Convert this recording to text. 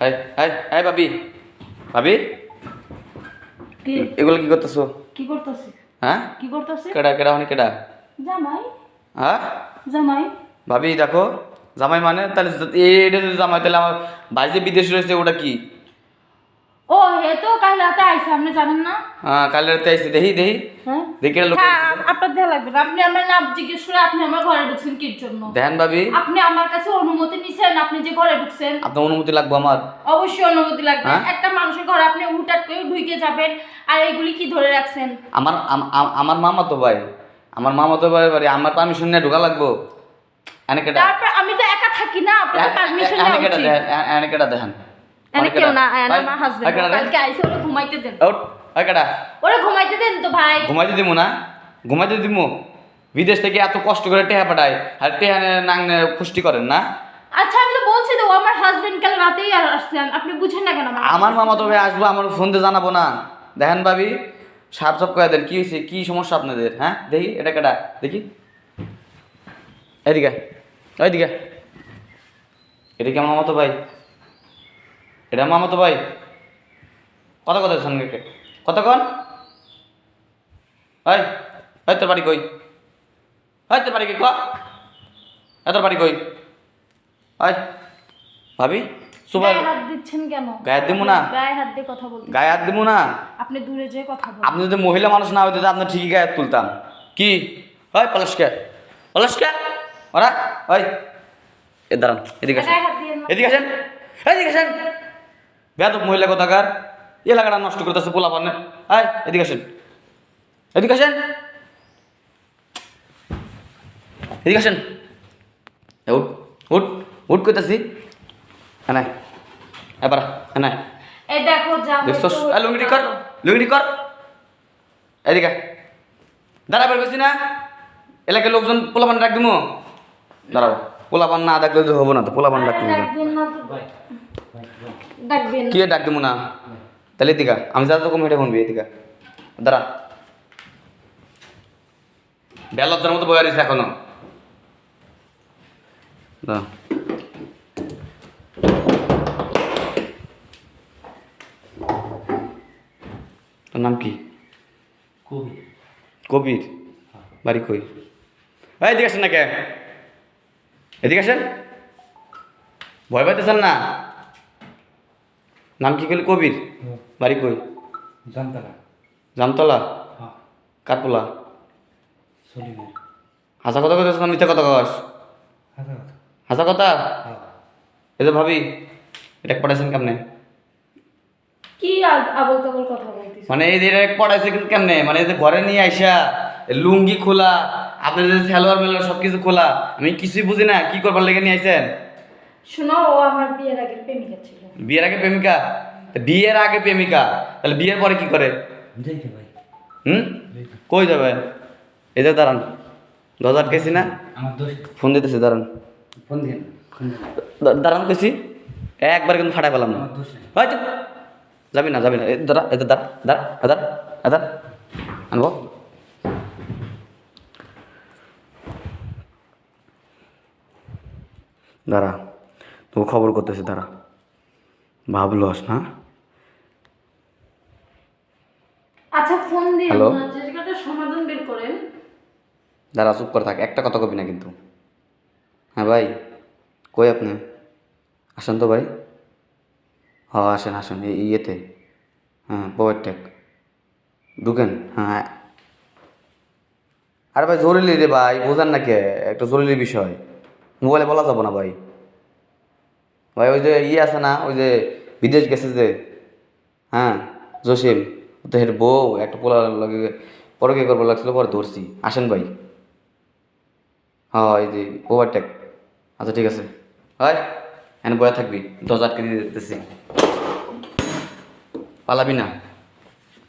High high high ভাবি। ভাবি? এগুলো কি করতেছো? কি করতেছে? হ্যাঁ? কি করতেছে? কেডা কেডা হনি কেডা? জামাই। হ্যাঁ? জামাই। ভাবি দেখো জামাই মানে তাহলে এইটা যদি জামাই তাহলে আমার ভাই যে বিদেশে রয়েছে ওটা কি? ও হে তো কাল রাতে আইসে আপনি জানেন না? হ্যাঁ কাল রাতে দেখি দেখি। হ্যাঁ? দেখি লোক হ্যাঁ, আপনার লাগবে না। আপনি আমার নাম জিজ্ঞেস করে আপনি আমার ঘরে ঢুকছেন কির জন্য? দেখেন ভাবি। আপনি আমার কাছে অনুমতি নিছেন আপনি যে ঘরে ঢুকছেন? আপনার অনুমতি লাগবে আমার। অবশ্যই অনুমতি লাগবে। হ্যাঁ? একটা মানুষের ঘরে আপনি হুটাট করে ঢুকে যাবেন আর এগুলি কি ধরে রাখছেন? আমার আম- আম- আমার মামা তো ভাই আমার মামা তো ভাই বাড়ি আমার পারমিশন নিয়ে ঢোকা লাগবো। এনে কেটা। তারপর আমি তো একা থাকি না আপনার পারমিশন এনে নেওয়া দেখেন। এনে কেটা দেখেন এনে কেউ না এনে ভাই, আমার ভাই, হাজবেন্ড কেডা রে? কালকে আইসে ওরে ঘুমাইতে দেন। আউট ভাই কেটা ওরে ঘুমাইতে দেন তো ভাই। ঘুমাইতে দিমু না? ঘুমাইতে দিমু? বিদেশ থেকে এত কষ্ট করে টেহা পাঠায় আর টেহা নাং খুষ্টি করেন না? আচ্ছা আমি তো বলছি তো আমার হাজবেন্ড কাল রাতেই আসছেন আপনি বুঝেন না কেন আমার আমার মামা তবে আসব আমার ফোন দিয়ে জানাব না। দেখেন ভাবি সাপ সাপ করে দেন কি হয়েছে কি সমস্যা আপনাদের হ্যাঁ? দেখি এটা কেটা দেখি। এদিকে ওইদিকে এটা কি আমার মামাতো ভাই? এটা মামাতো ভাই। কত কথা সঙ্গে কতক্ষণ ওই ওই তোর বাড়ি কই? ওই তোর বাড়ি কই ক? এ তোর বাড়ি কই? ওই ভাবি সুপার হাত দিচ্ছেন কেন? গায়ে না? গায়ে হাত দিয়ে কথা বলতে গায়ে হাত দিব না? আপনি দূরে যেয়ে কথা বলুন। আপনি যদি মহিলা মানুষ না হইতে আপনার ঠিকই গায়ে তুলতাম। কি? হয় পলাশকে। পলাশকে? ওরা? ওই এ দাঁড়ান এদিকে আসেন। এদিকে আসেন। এদিকে আসেন। বেয়াদব মহিলা কোথাকার? এলাকাটা নষ্ট করতেছে পোলা পানে আয় এদিকে আসেন। এদিকে আসেন। এদিকে আসেন। উঠ উঠ উঠ করতেছি হ্যাঁ এবার হ্যাঁ এই দেখো দেখছস? কর কর। এদিকে। দাঁড়া বের করছি না। এলাকার লোকজন পোলাপান ডাক দিমু। দাঁড়াও। পোলাপান না তো হব না তো পোলাপান দিমু। ডাকবেন। না কি ডাক দিমু না? তাহলে এদিকা আমি যা তো কম হেঁটে শুনবি এদিকা দাঁড়া। বেলজ্জার মতো বয়ে রয়েছে এখনও। তোর নাম কি? কবি কবির? বাড়ি কই? এই এদিকে আসেন না কে এদিকে আসেন? ভয় পাইতেছেন না? নাম কি করলি কবির? বাড়ি কই? জানতারা জামতলা? হ্যাঁ। সলিমের। হাসা কথা কথা না মিথ্যা কথা কস? হাসা কথা। হ্যাঁ। এই যে ভাবি এটা পড়াইছেন কেমনে? কি আবল তাবল কথা বলতিস? মানে এই যে এটা পড়াইছে কিন্তু কেমনে? মানে এই যে ঘরে নিয়ে আইসা লুঙ্গি খোলা আপনার যে সালোয়ার মেলার সব কিছু খোলা আমি কিছুই বুঝি না কি করবার লেগে নিয়ে আইছেন? শোনো ও আমার বিয়ের আগের প্রেমিকা ছিল। বিয়ের আগে প্রেমিকা? বিয়ের আগে প্রেমিকা? তাহলে বিয়ের পরে কি করে? হুম? কই যাবে? এই যে দাঁড়ান। দরজা আটকেছি না? ফোন দিতেছি দাঁড়ান। ফোন দিন ফোন দিন। দা- দাঁড়ান কেছি একবার কিন্তু ফাটা পেলাম না। হয়তো যাবি না যাবি না। দাঁড়া এতে দাঁড়া দাঁড়া এদার এদার আনব। দাঁড়া। তো খবর করতেছি দাঁড়া। ভাবলস না। আচ্ছা ফোন দিয়ে হ্যালো? জায়গাটা সমাধান বের করেন। দাঁড়া চুপ করে থাক একটা কথা কবি না কিন্তু। হ্যাঁ ভাই কই আপনি? আসেন তো ভাই। হ আসেন আসেন এই ইয়েতে। হ্যাঁ পাওয়ার টেক ঢুকেন হ্যাঁ। আরে ভাই জরুরি রে ভাই বোঝান না কে? একটা জরুরি বিষয়। মোবাইলে বলা যাব না ভাই। ভাই ওই যে ইয়ে আছে না ওই যে বিদেশ গেছে যে হ্যাঁ জসিম, তো হের বউ, একটা পোলা লাগে পরে কে করব লাগছিল, পরে ধরছি। আসেন ভাই। হ্যাঁ এই যে ওভারটেক আচ্ছা ঠিক আছে। হয় এনে বয়া থাকবি। দশ আটকে দিয়ে দিতেছি। পালাবি না।